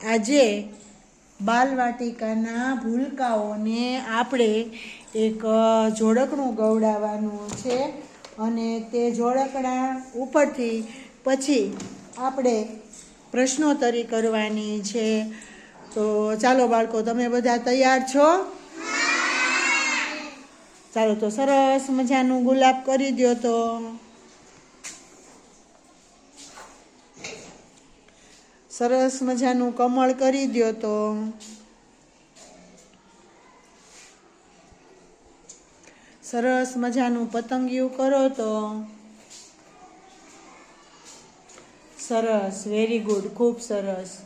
આજે બાલવાટિકાના ભૂલકાઓને આપણે એક જોડકણું ગવડાવવાનું છે અને તે જોડકણા ઉપરથી પછી આપણે પ્રશ્નોત્તરી કરવાની છે. તો ચાલો બાળકો તમે બધા તૈયાર છો? ચાલો તો સરસ મજાનું ગુલાબ કરી દો તો. સરસ મજાનું કમળ કરી દો તો. સરસ મજાનું પતંગિયું કરો તો. સરસ વેરી ગુડ ખૂબ સરસ.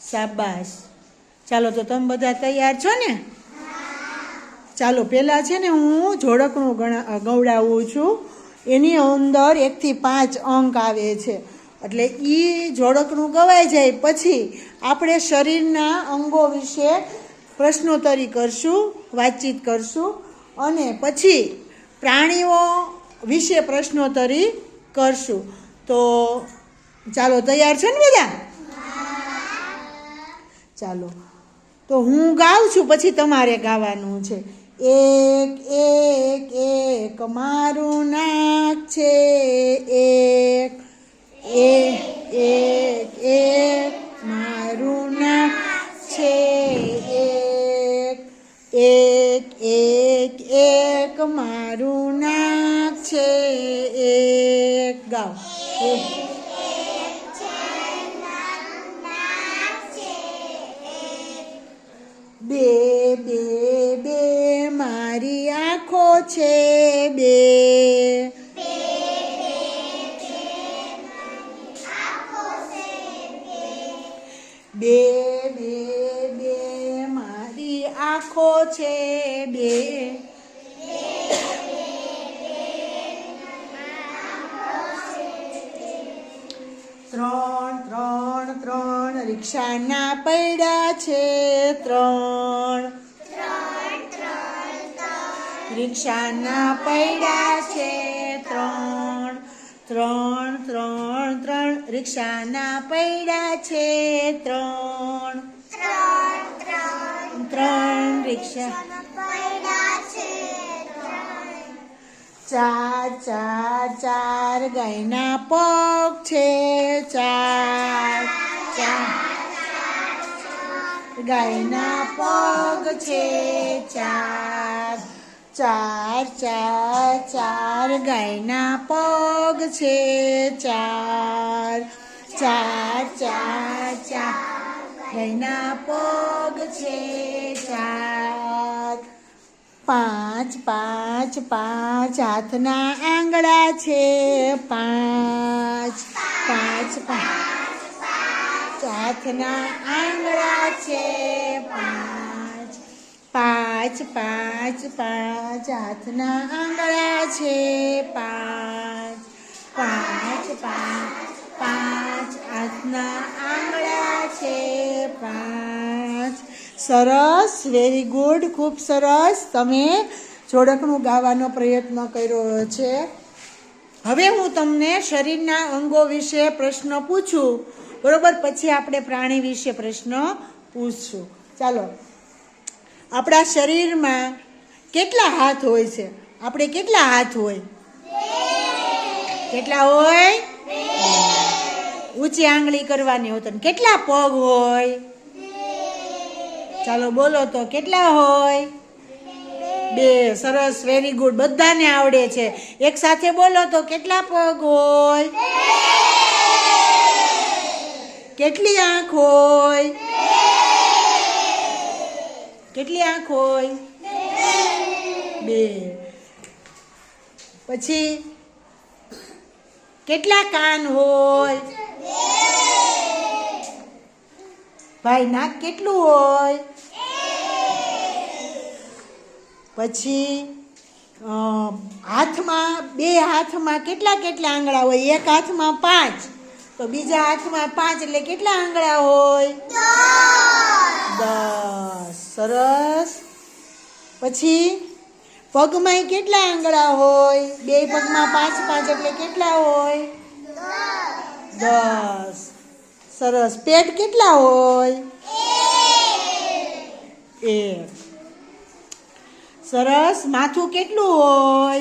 સાબાસ ચાલો તો તમે બધા તૈયાર છો ને? ચાલો પહેલાં છે ને હું જોડકણું ગણા ગવડાવું છું. એની અંદર એકથી પાંચ અંક આવે છે. એટલે એ જોડકણું ગવાઈ જાય પછી આપણે શરીરના અંગો વિશે પ્રશ્નોત્તરી કરશું, વાતચીત કરશું અને પછી પ્રાણીઓ વિશે પ્રશ્નોત્તરી કરશું. તો ચાલો, તૈયાર છે ને બધા? ચાલો. તો હું ગાઉં છું, પછી તમારે ગાવાનું છે. એક એક એક, મારું નાક છે, એક. એક એક એક, મારું નામ છે. એક એક એક એક, મારું નામ છે. એક, ગાઓ. એક. બે બે બે, મારી આંખો છે. ત્રણ ત્રણ ત્રણ, રિક્ષાના પૈડા છે, ત્રણ. રિક્ષાના પૈડા છે, ત્રણ. ત્રણ ત્રણ ત્રણ, રિક્ષાના પૈડા છે, ત્રણ. ત્રણ રિક્ષા ચાર ચાર ચાર ગાયના પગ છે, ચાર ચાર. ગાયના પગ છે, ચાર ચાર ચાર ચાર ગાયના પગ છે, ચાર ચાર ચાર ચાર. ગાયના પગ છે, ચાર. પાંચ પાંચ પાંચ હાથના આંગળા છે પાંચ પાંચ પાંચ હાથના આંગળા છે પાંચ પાંચ પાંચ પાંચ હાથના આંગળા છે પાંચ પાંચ પાંચ પાંચ હાથના આંગળા છે પાંચ સરસ વેરી ગુડ ખૂબ સરસ. તમે જોડકનું ગાવાનો પ્રયત્ન કર્યો છે. હવે હું તમને શરીરના અંગો વિશે પ્રશ્ન પૂછું. બરોબર? પછી આપણે પ્રાણી વિશે પ્રશ્ન પૂછશું. ચાલો. આપણા શરીરમાં કેટલા હાથ હોય છે? આપણે કેટલા હાથ હોય? કેટલા હોય? ઊંચી આંગળી કરવાની હોય તો કેટલા પગ હોય? ચાલો બોલો તો કેટલા હોય? બે. સરસ વેરી ગુડ બધાને આવડે છે. એક સાથે બોલો તો કેટલા પગ હોય? કેટલી આંખ હોય? કેટલી આંખ હોય? બે. પછી કેટલા કાન હોય? ભાઈ નાક કેટલું હોય? પછી હાથમાં, બે હાથમાં કેટલા કેટલા આંગળા હોય? એક હાથમાં પાંચ. તો બીજા હાથમાં પાંચ એટલે કેટલા આંગળા હોય? દસ. સરસ. પછી પગમાંય કેટલા આંગળા હોય? બે પગમાં પાંચ પાંચ એટલે કેટલા હોય? દસ. સરસ. પેટ કેટલા હોય? એક. સરસ. માથું કેટલું હોય?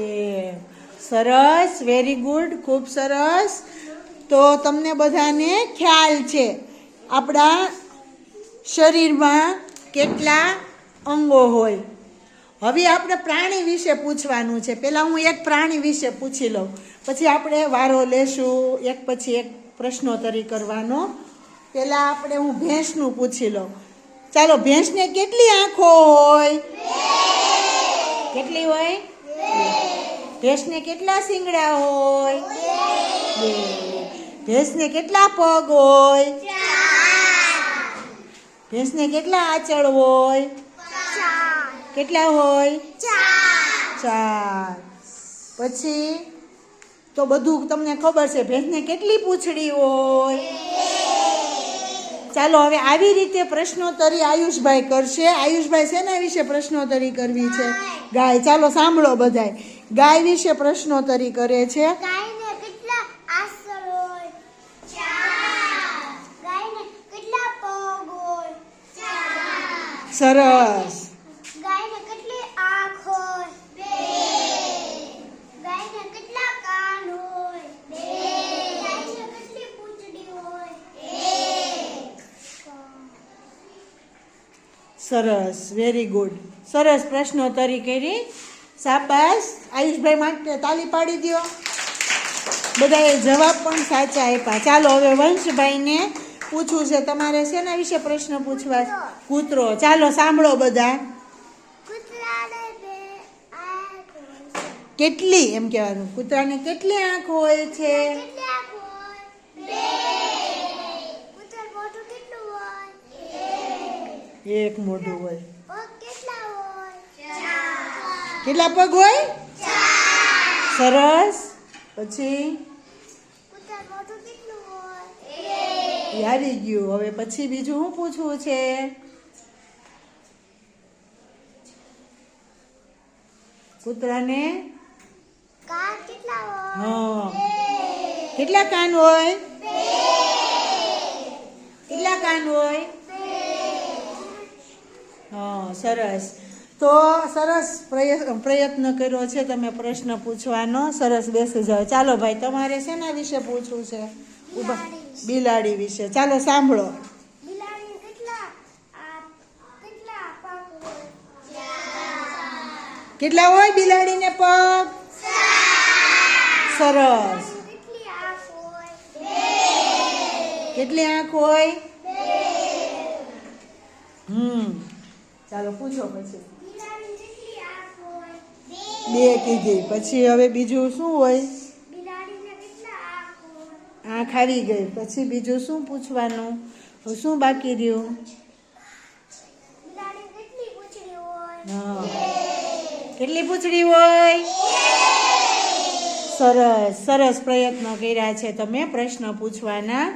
એક. સરસ. વેરી ગુડ ખૂબ સરસ. તો તમને બધાને ખ્યાલ છે આપણા શરીરમાં કેટલા અંગો હોય. હવે આપણે પ્રાણી વિશે પૂછવાનું છે. પહેલાં હું એક પ્રાણી વિશે પૂછી લઉં. પછી આપણે વારો લેશું. એક પછી એક પ્રશ્નોત્તરી કરવાનો. પહેલાં આપણે હું ભેંસનું પૂછી લઉં. ચાલો ભેંસને કેટલી આંખો હોય? કેટલી હોય? ભેંસને કેટલા શિંગડા હોય? બે ભેંસને કેટલા પગ હોય? ભેંસને કેટલા આંચળ હોય? કેટલા હોય? ચાર. પછી? તો બધું તમને ખબર છે ભેંસને કેટલી પૂંછડી હોય? ચાલો હવે આવી રીતે પ્રશ્નોત્તરી આયુષભાઈ કરશે. આયુષભાઈ શેના વિશે પ્રશ્નોત્તરી કરવી છે? ગાય. ચાલો સાંભળો બધાય. ગાય વિશે પ્રશ્નોત્તરી કરે છે. ગાયને કેટલા આસળ હોય ચાર ગાયને કેટલા પગ હોય ચાર સરસ ગાયને કેટલી આંખ હોય બે ગાયને કેટલા કાન હોય બે ગાયને કેટલી પૂંછડી હોય એક સરસ વેરી ગુડ સરસ પ્રશ્નોત્તરી કરી. સાબાસ આયુષભાઈ માટે તાલી પાડી દો બધાએ જવાબ પણ સાચા આપ્યા. ચાલો હવે વંશભાઈને પૂછવું છે. તમારે શેના વિશે પ્રશ્ન પૂછવા? કૂતરો. ચાલો સાંભળો બધા. કેટલી? એમ કહેવાનું. કૂતરાને કેટલી આંખ હોય છે કેટલી આંખ હોય બે કૂતરાનું મોઢું કેટલું હોય એક મોઢું હોય. કેટલા પગ હોય? સરસ. પછી? આવી ગયું. હવે પછી બીજું શું પૂછવું છે? કૂતરાને? હા. કેટલા કાન હોય? કેટલા કાન હોય? હા સરસ. તો સરસ પ્રય- પ્રયત્ન કર્યો છે તમે પ્રશ્ન પૂછવાનો. સરસ બેસી જાઓ. ચાલો ભાઈ તમારે શેના વિશે પૂછવું છે? ઊભા બિલાડી વિશે. ચાલો સાંભળો. કેટલા હોય? બિલાડીને પગ? સરસ. કેટલી આંખ હોય? હમ. ચાલો પૂછો પછી. બે કીધી. પછી હવે બીજું શું હોય? હા આવી ગઈ. પછી બીજું શું પૂછવાનું? શું બાકી રહ્યું? કેટલી પૂછડી હોય? સરસ સરસ પ્રયત્ન કર્યા છે તમે પ્રશ્ન પૂછવાના.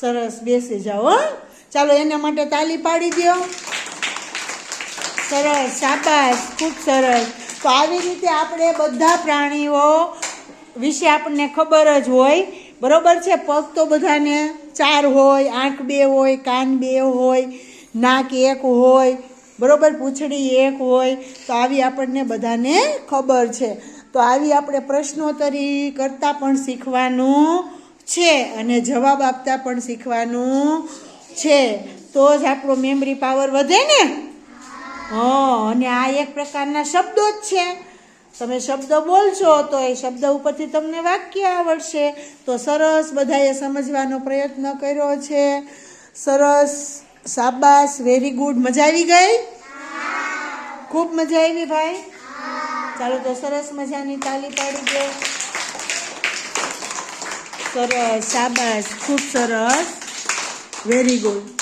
સરસ બેસી જાઓ ચાલો એના માટે તાલી પાડી દો સરસ, શાબાશ, ખૂબ સરસ. તો આવી રીતે આપણે બધા પ્રાણીઓ વિશે આપણને ખબર જ હોય. બરોબર છે? પગ તો બધાને ચાર હોય, આંખ બે હોય, કાન બે હોય, નાક એક હોય, બરોબર? પૂંછડી એક હોય. તો આવી આપણને બધાને ખબર છે. તો આવી આપણે પ્રશ્નોત્તરી કરતાં પણ શીખવાનું છે અને જવાબ આપતા પણ શીખવાનું છે. તો જ આપણો મેમરી પાવર વધે ને? હા, અને આ એક પ્રકારના શબ્દો જ છે. તમે શબ્દ બોલશો તો એ શબ્દ ઉપરથી તમને વાક્ય આવડશે. તો સરસ બધાએ સમજવાનો પ્રયત્ન કર્યો છે. સરસ સાબાસ વેરી ગુડ મજા આવી ગઈ? ખૂબ મજા આવી ભાઈ? ચાલો તો સરસ મજાની તાલી પાડી દે. સરસ સાબાસ ખૂબ સરસ. Very good